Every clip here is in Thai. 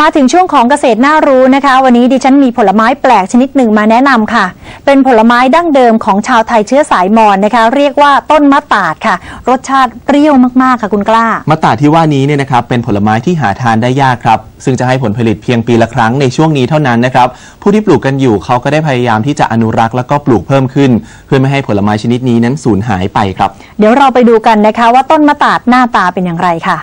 มาถึงช่วงของเกษตรน่ารู้นะคะ วันนี้ดิฉันมีผลไม้แปลกชนิดหนึ่งมาแนะนำค่ะ เป็นผลไม้ดั้งเดิมของชาวไทยเชื้อสายมอญนะคะ เรียกว่าต้นมะตาดค่ะ รสชาติเปรี้ยวมากๆค่ะคุณกล้ามะตาดที่ว่านี้เนี่ยนะครับเป็นผลไม้ที่หาทานได้ยากครับ ซึ่งจะให้ผลผลิตเพียงปีละครั้งในช่วงนี้เท่านั้นนะครับผู้ที่ปลูกกันอยู่เขาก็ได้พยายามที่จะอนุรักษ์แล้วก็ปลูกเพิ่มขึ้น เพื่อไม่ให้ผลไม้ชนิดนี้นั้นสูญหายไปครับ เดี๋ยวเราไปดูกันนะคะว่าต้นมะตาดหน้าตาเป็นอย่างไรค่ะ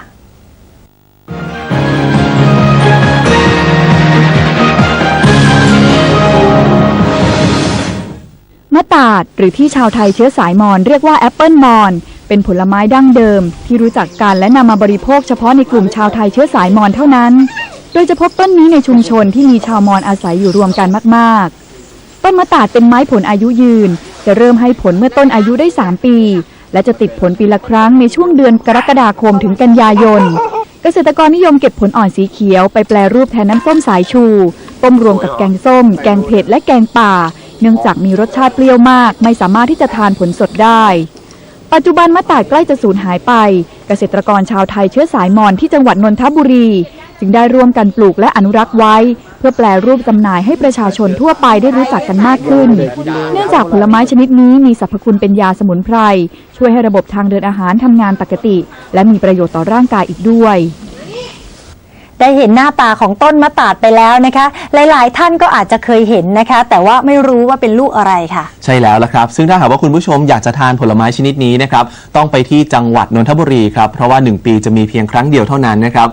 ตาดหรือที่ชาวไทยเชื้อสายมอญเรียกว่าแอปเปิลมอญเป็นผลไม้ดั้งเดิม ที่รู้จักกันและนำมาบริโภคเฉพาะในกลุ่มชาวไทยเชื้อสายมอญเท่านั้น โดยจะพบต้นนี้ในชุมชนที่มีชาวมอญอาศัยอยู่รวมกันมากๆ ต้นมะตาดเป็นไม้ผลอายุยืน จะเริ่มให้ผลเมื่อต้นอายุได้ 3 ปี และจะติดผลปีละครั้งในช่วงเดือนกรกฎาคมถึงกันยายน เกษตรกรนิยมเก็บผลอ่อนสีเขียวไปแปลรูปแทนน้ำส้มสายชูต้มรวมกับแกงส้ม แกงเผ็ดและแกงป่า เนื่องจากมีรสชาติเปรี้ยวมาก ไม่สามารถที่จะทานผลสดได้ ปัจจุบันมะตาดใกล้จะสูญหายไป เกษตรกรชาวไทยเชื้อสายมอญที่จังหวัดนนทบุรี จึงได้ร่วมกันปลูกและอนุรักษ์ไว้ เพื่อแปลรูปจำหน่ายให้ประชาชนทั่วไปได้รู้จักกันมากขึ้น เนื่องจากผลไม้ชนิดนี้มีสรรพคุณเป็นยาสมุนไพรช่วยให้ระบบทางเดินอาหารทำงานปกติ และมีประโยชน์ต่อร่างกายอีกด้วย ได้เห็นหน้าตาของต้นมะตาดไปแล้วนะคะ หลายๆ ท่านก็อาจจะเคยเห็นนะคะ แต่ว่าไม่รู้ว่าเป็นลูกอะไรค่ะ ใช่แล้วละครับ ซึ่งถ้าหากว่าคุณผู้ชมอยากจะทานผลไม้ชนิดนี้นะครับ ต้องไปที่จังหวัดนนทบุรีครับ เพราะว่า 1 ปีจะมีเพียงครั้งเดียวเท่านั้นนะครับ